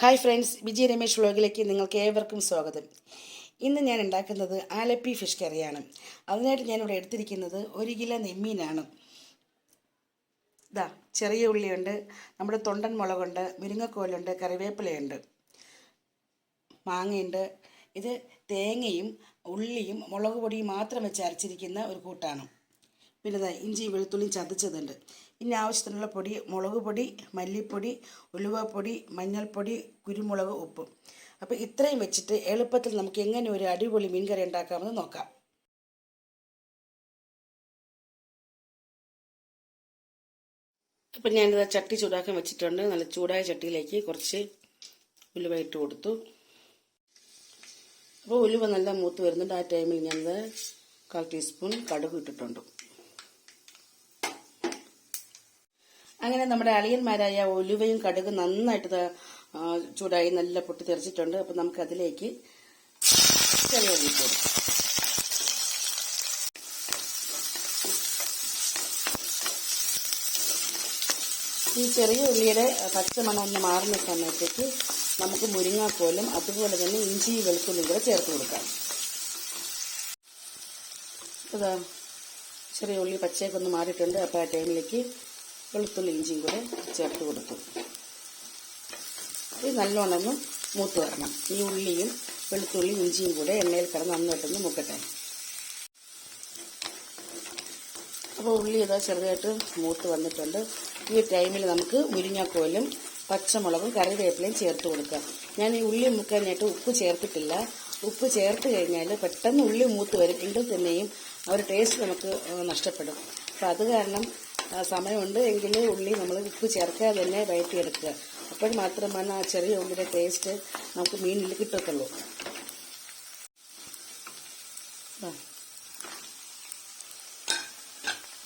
Hi friends വിജയ രമേശ് വ്ളോഗിലേക്ക് നിങ്ങൾക്ക് ഏവർക്കും സ്വാഗതം. ഇന്ന് ഞാൻ ഉണ്ടാക്കുന്നത് ആലപ്പി ഫിഷ് കറിയാണ്. അതിനായിട്ട് ഞാനിവിടെ എടുത്തിരിക്കുന്നത് ഒരു കിലോ നെമ്മീനാണ് ഇതാ ചെറിയ ഉള്ളിയുണ്ട് നമ്മുടെ തൊണ്ടൻ മുളകുണ്ട് മുരിങ്ങക്കോലുണ്ട് കറിവേപ്പിലയുണ്ട് മാങ്ങയുണ്ട്. ഇത് തേങ്ങയും ഉള്ളിയും മുളക് പൊടിയും മാത്രം വെച്ച് അരച്ചിരിക്കുന്ന ഒരു കൂട്ടാണ്. പിന്നെ ദാ ഇഞ്ചി വെളുത്തുള്ളിയും ചതച്ചതുണ്ട്. പിന്നെ ആവശ്യത്തിനുള്ള പൊടി മുളക് പൊടി മല്ലിപ്പൊടി ഉലുവപ്പൊടി മഞ്ഞൾപ്പൊടി കുരുമുളക് ഉപ്പ്. അപ്പോൾ ഇത്രയും വെച്ചിട്ട് എളുപ്പത്തിൽ നമുക്ക് എങ്ങനെ ഒരു അടിപൊളി മീൻകറി ഉണ്ടാക്കാമെന്ന് നോക്കാം. അപ്പം ഞാനിത് ചട്ടി ചൂടാക്കാൻ വെച്ചിട്ടുണ്ട്. നല്ല ചൂടായ ചട്ടിയിലേക്ക് കുറച്ച് ഉലുവ ഇട്ട് കൊടുത്തു. അപ്പോൾ ഉലുവ നല്ല മൂത്ത് വരുന്നുണ്ട്. ആ ടൈമിൽ ഞാനത് കാൽ ടീസ്പൂൺ കടുക് ഇട്ടിട്ടുണ്ട്. അങ്ങനെ നമ്മുടെ അളിയന്മാരായ ഒലുവയും കടുകും നന്നായിട്ട് ചൂടായി നല്ല പൊട്ടി തെറിച്ചിട്ടുണ്ട്. അപ്പം നമുക്ക് അതിലേക്ക് ചെറിയ ഈ ചെറിയ ഉള്ളിയുടെ പച്ചമണം ഒന്ന് മാറുന്ന സമയത്തേക്ക് നമുക്ക് മുരിങ്ങാക്കോലും അതുപോലെ തന്നെ ഇഞ്ചി വെളുത്തുള്ളിയും കൂടെ ചേർത്ത് കൊടുക്കാം. ഇതാ ചെറിയ ഉള്ളി പച്ചയൊക്കെ ഒന്ന് മാറിയിട്ടുണ്ട്. അപ്പോൾ ആ ടൈമിലേക്ക് വെളുത്തുള്ളി ഇഞ്ചിയും കൂടെ ചേർത്ത് കൊടുത്തു. ഇത് നല്ലോണം ഒന്ന് മൂത്ത് വരണം. ഈ ഉള്ളിയും വെളുത്തുള്ളി ഇഞ്ചിയും കൂടെ എണ്ണയിൽ കിടന്ന് നന്നായിട്ടൊന്ന് മുക്കട്ടെ. അപ്പോൾ ഉള്ളി ഇതാ ചെറുതായിട്ട് മൂത്ത് വന്നിട്ടുണ്ട്. ഈ ടൈമിൽ നമുക്ക് മുരിങ്ങാക്കോലും പച്ചമുളകും കറിവേപ്പിലയും ചേർത്ത് കൊടുക്കാം ഞാൻ ഈ ഉള്ളി മുക്കാനായിട്ട് ഉപ്പ് ചേർത്തിട്ടില്ല. ഉപ്പ് ചേർത്ത് കഴിഞ്ഞാൽ പെട്ടെന്ന് ഉള്ളി മൂത്ത് വരും എങ്കിൽ തന്നെയും ആ ഒരു ടേസ്റ്റ് നമുക്ക് നഷ്ടപ്പെടും. അപ്പം അത് കാരണം സമയമുണ്ട് എങ്കിൽ ഉള്ളി നമ്മൾ ഉപ്പ് ചേർക്കാതെ തന്നെ വഴറ്റിയെടുക്കുക അപ്പോൾ മാത്രമാണ് ആ ചെറിയ ഉള്ളിയുടെ ടേസ്റ്റ് നമുക്ക് മീനിൽ കിട്ടത്തുള്ളൂ.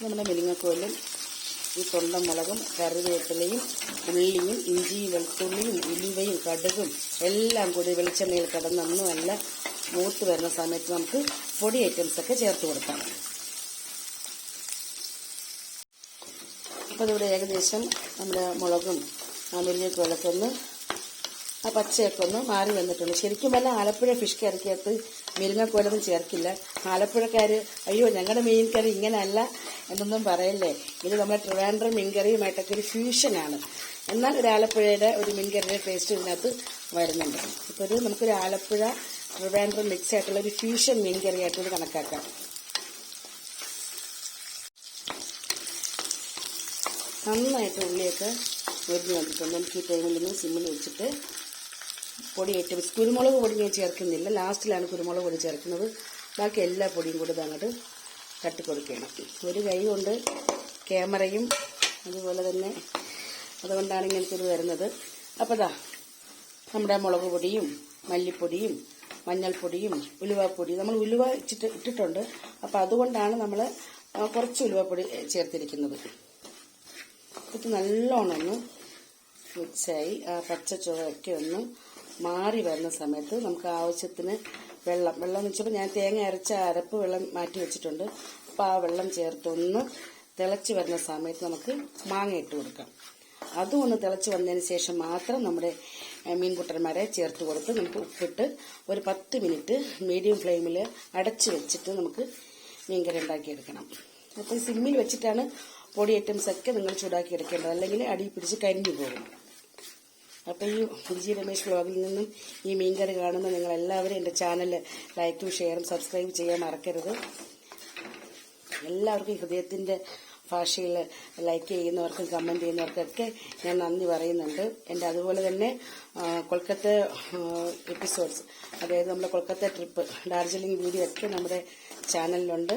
നമ്മുടെ മെലിങ്ങക്കോലും ഈ തൊണ്ടമുളകും കറിവേപ്പിലയും ഉള്ളിയും ഇഞ്ചിയും വെളുത്തുള്ളിയും ഉലുവയും കടുകും എല്ലാം കൂടി വെളിച്ചെണ്ണയിൽ കിടന്ന് അല്ല മൂത്ത് വരുന്ന സമയത്ത് നമുക്ക് പൊടി ഐറ്റംസൊക്കെ ചേർത്ത് കൊടുക്കാം. അപ്പോൾ ഇവിടെ ഏകദേശം നമ്മുടെ മുളകും ആ മുരിങ്ങക്കോലൊക്കെ ഒന്ന് ആ പച്ചയൊക്കെ ഒന്ന് മാറി വന്നിട്ടുണ്ട്. ശരിക്കും വല്ല ആലപ്പുഴ ഫിഷ് കറിക്കകത്ത് മുരിങ്ങക്കോലൊന്നും ചേർക്കില്ല. ആലപ്പുഴക്കാർ അയ്യോ ഞങ്ങളുടെ മീൻ കറി ഇങ്ങനെയല്ല എന്നൊന്നും പറയല്ലേ. ഇത് നമ്മുടെ ട്രിവാൻഡ്രം മീൻ കറിയുമായിട്ടൊക്കെ ഒരു ഫ്യൂഷനാണ്. എന്നാൽ ഒരു ആലപ്പുഴയുടെ ഒരു മീൻ കറിയുടെ ടേസ്റ്റ് ഇതിനകത്ത് വരുന്നുണ്ട്. അപ്പോൾ ഒരു നമുക്കൊരു ആലപ്പുഴ ട്രിവാൻഡ്രം മിക്സ് ആയിട്ടുള്ള ഒരു ഫ്യൂഷൻ മീൻ കറിയായിട്ട് കണക്കാക്കാം. നന്നായിട്ട് ഉള്ളിയൊക്കെ മരുന്ന് വന്നിട്ടുണ്ട്. നമുക്ക് ഈ നിന്ന് സിമ്മിൽ വെച്ചിട്ട് പൊടി ഐറ്റംസ് കുരുമുളക് പൊടി ഞാൻ ചേർക്കുന്നില്ല. ലാസ്റ്റിലാണ് കുരുമുളക് പൊടി ചേർക്കുന്നത്. ബാക്കി എല്ലാ പൊടിയും കൂടി അങ്ങോട്ട് തട്ടിക്കൊടുക്കണം ഒരു കൈ കൊണ്ട് ക്യാമറയും അതുപോലെ തന്നെ അതുകൊണ്ടാണ് ഇങ്ങനത്തെ ഇത് വരുന്നത്. അപ്പോൾ ദാ നമ്മുടെ മുളക് പൊടിയും മല്ലിപ്പൊടിയും മഞ്ഞൾപ്പൊടിയും ഉലുവപ്പൊടി നമ്മൾ ഉലുവ ഇട്ടിട്ടുണ്ട്. അപ്പോൾ അതുകൊണ്ടാണ് നമ്മൾ കുറച്ച് ഉലുവപ്പൊടി ചേർത്തിരിക്കുന്നത്. ഇത് നല്ലോണം ഒന്ന് മിക്സായി ആ പച്ച ചുവയൊക്കെ ഒന്ന് മാറി വരുന്ന സമയത്ത് നമുക്ക് ആവശ്യത്തിന് വെള്ളം വെള്ളം എന്ന് വെച്ചപ്പോൾ ഞാൻ തേങ്ങ അരച്ച അരപ്പ് വെള്ളം മാറ്റി വെച്ചിട്ടുണ്ട്. അപ്പോൾ ആ വെള്ളം ചേർത്തൊന്ന് തിളച്ച് വരുന്ന സമയത്ത് നമുക്ക് മാങ്ങ ഇട്ട് കൊടുക്കാം. അതും ഒന്ന് തിളച്ച് വന്നതിന് ശേഷം മാത്രം നമ്മുടെ മീൻകുട്ടന്മാരെ ചേർത്ത് കൊടുത്ത് നമുക്ക് ഉപ്പിട്ട് ഒരു പത്ത് മിനിറ്റ് മീഡിയം ഫ്ലെയിമിൽ അടച്ച് വെച്ചിട്ട് നമുക്ക് മീൻകറി ഉണ്ടാക്കിയെടുക്കണം. അപ്പോൾ സിമ്മിൽ വെച്ചിട്ടാണ് പൊടി ഐറ്റംസ് ഒക്കെ നിങ്ങൾ ചൂടാക്കി എടുക്കേണ്ടത് അല്ലെങ്കിൽ അടി പിടിച്ച് കരിഞ്ഞു പോകും. അപ്പോൾ ഈ വിജി രമേശ് വ്ളോഗിൽ നിന്നും ഈ മീൻകറി കാണുന്ന നിങ്ങൾ എല്ലാവരും എന്റെ ചാനൽ ലൈക്കും ഷെയറും സബ്സ്ക്രൈബ് ചെയ്യാൻ മറക്കരുത്. എല്ലാവർക്കും ഹൃദയത്തിന്റെ ഭാഷയിൽ ലൈക്ക് ചെയ്യുന്നവർക്കും കമന്റ് ചെയ്യുന്നവർക്കൊക്കെ ഞാൻ നന്ദി പറയുന്നുണ്ട്. എന്റെ അതുപോലെ തന്നെ കൊൽക്കത്ത എപ്പിസോഡ്സ് അതായത് നമ്മുടെ കൊൽക്കത്ത ട്രിപ്പ് ഡാർജിലിംഗ് വീഡിയോ ഒക്കെ നമ്മുടെ ചാനലിലുണ്ട്.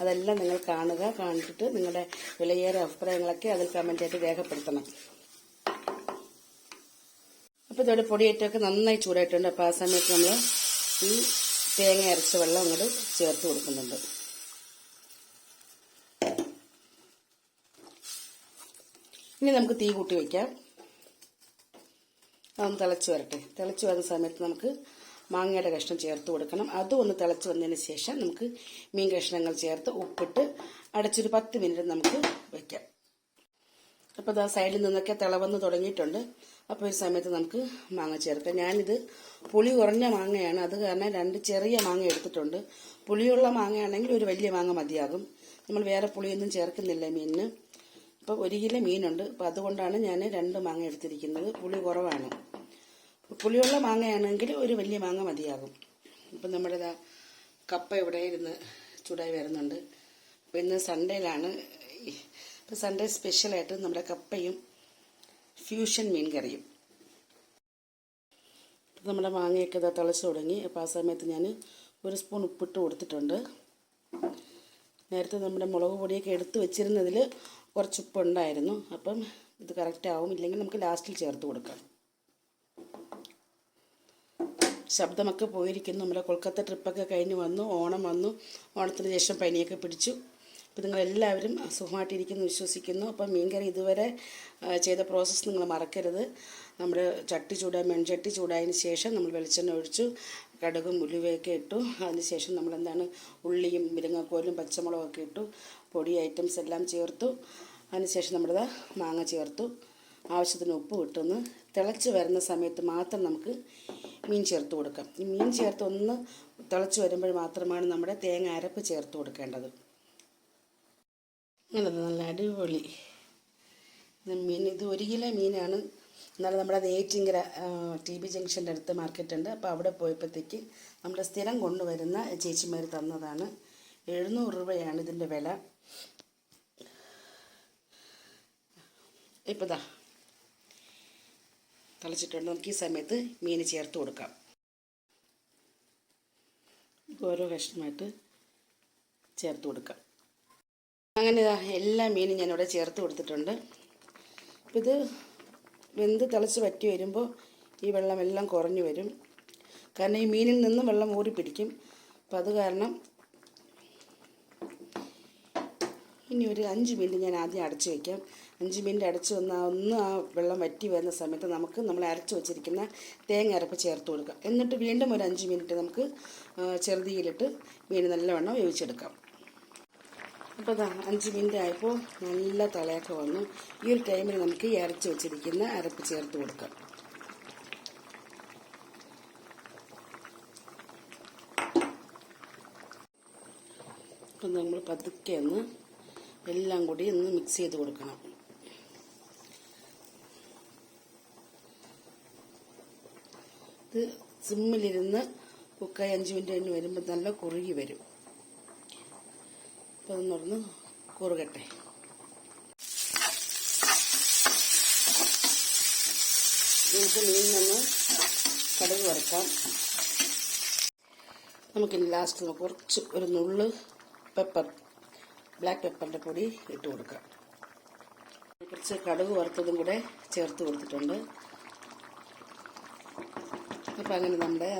അതെല്ലാം നിങ്ങൾ കാണുക കാണിച്ചിട്ട് നിങ്ങളുടെ വിലയേറെ അഭിപ്രായങ്ങളൊക്കെ അതിൽ കമന്റായിട്ട് രേഖപ്പെടുത്തണം. അപ്പോൾ ഇതോടെ പൊടിയേറ്റമൊക്കെ നന്നായി ചൂടായിട്ടുണ്ട്. അപ്പോൾ ആ സമയത്ത് നമ്മൾ ഈ തേങ്ങ അരച്ച വെള്ളം അങ്ങോട്ട് ചേർത്ത് കൊടുക്കുന്നുണ്ട്. ഇനി നമുക്ക് തീ കൂട്ടി വയ്ക്കാം അതൊന്ന് തിളച്ച് വരട്ടെ. തിളച്ച് വരുന്ന സമയത്ത് നമുക്ക് മാങ്ങയുടെ കഷ്ണം ചേർത്ത് കൊടുക്കണം. അതും ഒന്ന് തിളച്ച് വന്നതിന് ശേഷം നമുക്ക് മീൻ കഷ്ണങ്ങൾ ചേർത്ത് ഉപ്പിട്ട് അടച്ചൊരു പത്ത് മിനിറ്റ് നമുക്ക് വയ്ക്കാം അപ്പോൾ അത് സൈഡിൽ നിന്നൊക്കെ തിളവന്ന് തുടങ്ങിയിട്ടുണ്ട്. അപ്പോൾ ഒരു സമയത്ത് നമുക്ക് മാങ്ങ ചേർക്കാം. ഞാനിത് പുളി കുറഞ്ഞ മാങ്ങയാണ്. അത് കാരണം രണ്ട് ചെറിയ മാങ്ങ എടുത്തിട്ടുണ്ട്. പുളിയുള്ള മാങ്ങയാണെങ്കിൽ ഒരു വലിയ മാങ്ങ മതിയാകും. നമ്മൾ വേറെ പുളിയൊന്നും ചേർക്കുന്നില്ല മീനിന്. അപ്പോൾ ഒരു കിലോ മീനുണ്ട്. അപ്പോൾ അതുകൊണ്ടാണ് ഞാൻ രണ്ട് മാങ്ങ എടുത്തിരിക്കുന്നത്. പുളി കുറവാണ്. പുളിയുള്ള മാങ്ങയാണെങ്കിൽ ഒരു വലിയ മാങ്ങ മതിയാകും. ഇപ്പം നമ്മുടെ കപ്പ ഇവിടെ ഇരുന്ന് ചൂടായി വരുന്നുണ്ട്. അപ്പോൾ ഇന്ന് സൺഡേയിലാണ്. ഇപ്പം സൺഡേ സ്പെഷ്യലായിട്ട് നമ്മുടെ കപ്പയും ഫ്യൂഷൻ മീൻ കറിയും. നമ്മുടെ മാങ്ങയൊക്കെ ഇതാ തിളച്ച് തുടങ്ങി. അപ്പോൾ ആ സമയത്ത് ഞാൻ ഒരു സ്പൂൺ ഉപ്പിട്ട് കൊടുത്തിട്ടുണ്ട്. നേരത്തെ നമ്മുടെ മുളക് പൊടിയൊക്കെ എടുത്ത് വെച്ചിരുന്നതിൽ കുറച്ച് ഉപ്പുണ്ടായിരുന്നു. അപ്പം ഇത് കറക്റ്റ് ആവും. ഇല്ലെങ്കിൽ നമുക്ക് ലാസ്റ്റിൽ ചേർത്ത് കൊടുക്കാം. ശബ്ദമൊക്കെ പോയിരിക്കുന്നു. നമ്മുടെ കൊൽക്കത്ത ട്രിപ്പൊക്കെ കഴിഞ്ഞ് വന്നു. ഓണം വന്നു. ഓണത്തിന് ശേഷം പനിയൊക്കെ പിടിച്ചു. അപ്പോൾ നിങ്ങളെല്ലാവരും സുഖമായിട്ടിരിക്കുന്നു വിശ്വസിക്കുന്നു. അപ്പം മീൻകറി ഇതുവരെ ചെയ്ത പ്രോസസ്സ് നിങ്ങൾ മറക്കരുത്. നമ്മൾ ചട്ടി ചൂടാ മൺചട്ടി ചൂടായതിന് ശേഷം നമ്മൾ വെളിച്ചെണ്ണ ഒഴിച്ചു കടുകും ഉലുവയൊക്കെ ഇട്ടു. അതിന് ശേഷം നമ്മൾ എന്താണ് ഉള്ളിയും മുരിങ്ങക്കോലും പച്ചമുളകൊക്കെ ഇട്ടു. പൊടി ഐറ്റംസ് എല്ലാം ചേർത്തു. അതിനുശേഷം നമ്മുടെ മാങ്ങ ചേർത്തു. ആവശ്യത്തിന് ഉപ്പ് ഇട്ടൊന്ന് തിളച്ച് വരുന്ന സമയത്ത് മാത്രം നമുക്ക് മീൻ ചേർത്ത് കൊടുക്കാം. ഈ മീൻ ചേർത്ത് ഒന്ന് തിളച്ച് വരുമ്പോൾ മാത്രമാണ് നമ്മുടെ തേങ്ങ അരപ്പ് ചേർത്ത് കൊടുക്കേണ്ടത്. അങ്ങനെ നല്ല അടിപൊളി. മീൻ ഇത് ഒരു കിലോ മീനാണ്. എന്നാലും നമ്മുടെ നെയ്റ്റിങ്കര ടി ബി ജംഗ്ഷന്റെ അടുത്ത് മാർക്കറ്റ് ഉണ്ട് അപ്പോൾ അവിടെ പോയപ്പോഴത്തേക്ക് നമ്മുടെ സ്ഥിരം കൊണ്ടുവരുന്ന ചേച്ചിമാർ തന്നതാണ്. എഴുന്നൂറ് രൂപയാണ് ഇതിന്റെ വില. ഇപ്പോൾ ദാ തിളച്ചിട്ടുണ്ട്. നമുക്ക് ഈ സമയത്ത് മീൻ ചേർത്ത് കൊടുക്കാം. ഓരോ കഷ്ണമായിട്ട് ചേർത്ത് കൊടുക്കാം. അങ്ങനെ എല്ലാ മീനും ഞാനിവിടെ ചേർത്ത് കൊടുത്തിട്ടുണ്ട്. ഇത് വെന്ത് തിളച്ച് വറ്റി വരുമ്പോൾ ഈ വെള്ളമെല്ലാം കുറഞ്ഞു വരും. കാരണം ഈ മീനിൽ നിന്നും വെള്ളം ഊറി പിടിക്കും അപ്പം അത് കാരണം ഇനി ഒരു അഞ്ച് മിനിറ്റ് ഞാൻ ആദ്യം അടച്ച് വയ്ക്കാം. അഞ്ച് മിനിറ്റ് അടച്ച് വന്ന ഒന്ന് ആ വെള്ളം വറ്റി വരുന്ന സമയത്ത് നമുക്ക് നമ്മൾ അരച്ച് വെച്ചിരിക്കുന്ന തേങ്ങ അരപ്പ് ചേർത്ത് കൊടുക്കാം. എന്നിട്ട് വീണ്ടും ഒരു അഞ്ച് മിനിറ്റ് നമുക്ക് ചെറുതീയിലിട്ട് മീൻ നല്ലവണ്ണം വേവിച്ചെടുക്കാം. അപ്പോൾ അതാ അഞ്ച് മിനിറ്റ് ആയപ്പോൾ നല്ല തളയൊക്കെ വന്നു. ഈ ഒരു ടൈമിൽ നമുക്ക് ഈ അരച്ച് വെച്ചിരിക്കുന്ന അരപ്പ് ചേർത്ത് കൊടുക്കാം. അപ്പം നമ്മൾ പതുക്കെ ഒന്ന് എല്ലാം കൂടി ഒന്ന് മിക്സ് ചെയ്ത് കൊടുക്കണം. ഇത് സിമ്മിലിരുന്ന് കുക്കായി അഞ്ച് മിനിറ്റ് കഴിഞ്ഞ് വരുമ്പോൾ നല്ല കുറുകി വരും. അപ്പോൾ അതൊന്നൊന്ന് കുറുകട്ടെ. നമുക്ക് മീൻ നിന്ന് കടുക് വറുക്കാം. നമുക്കിനി ലാസ്റ്റ് കുറച്ച് ഒരു നുള്ള് പെപ്പർ ബ്ലാക്ക് പെപ്പറിന്റെ പൊടി ഇട്ട് കൊടുക്കാം കുറച്ച് കടുക് വറുത്തതും കൂടെ ചേർത്ത് കൊടുത്തിട്ടുണ്ട്. അപ്പം അങ്ങനെ നമ്മുടെ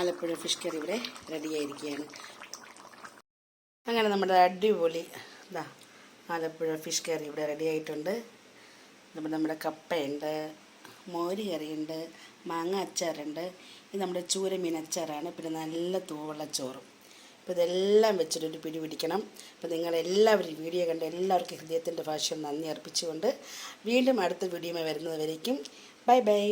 ആലപ്പുഴ ഫിഷ് കറി ഇവിടെ റെഡിയായിരിക്കുകയാണ് അങ്ങനെ നമ്മുടെ അടിപൊളി ഇതാ ആലപ്പുഴ ഫിഷ് കറി ഇവിടെ റെഡിയായിട്ടുണ്ട് നമ്മുടെ നമ്മുടെ കപ്പയുണ്ട് മോര് കറിയുണ്ട് മാങ്ങ അച്ചാറുണ്ട് ഇത് നമ്മുടെ ചൂരമീൻ അച്ചാറാണ്. പിന്നെ നല്ല തൂവെള്ള ചോറും. അപ്പോൾ ഇതെല്ലാം വെച്ചിട്ടൊരു പിടി പിടിക്കണം. അപ്പോൾ നിങ്ങളെല്ലാവരും വീഡിയോ കണ്ട് എല്ലാവർക്കും ഹൃദയത്തിന്റെ ഭാഷ നന്ദി അർപ്പിച്ചുകൊണ്ട് വീണ്ടും അടുത്ത വീഡിയോ വരുന്നത് വരയ്ക്കും ബൈ ബൈ.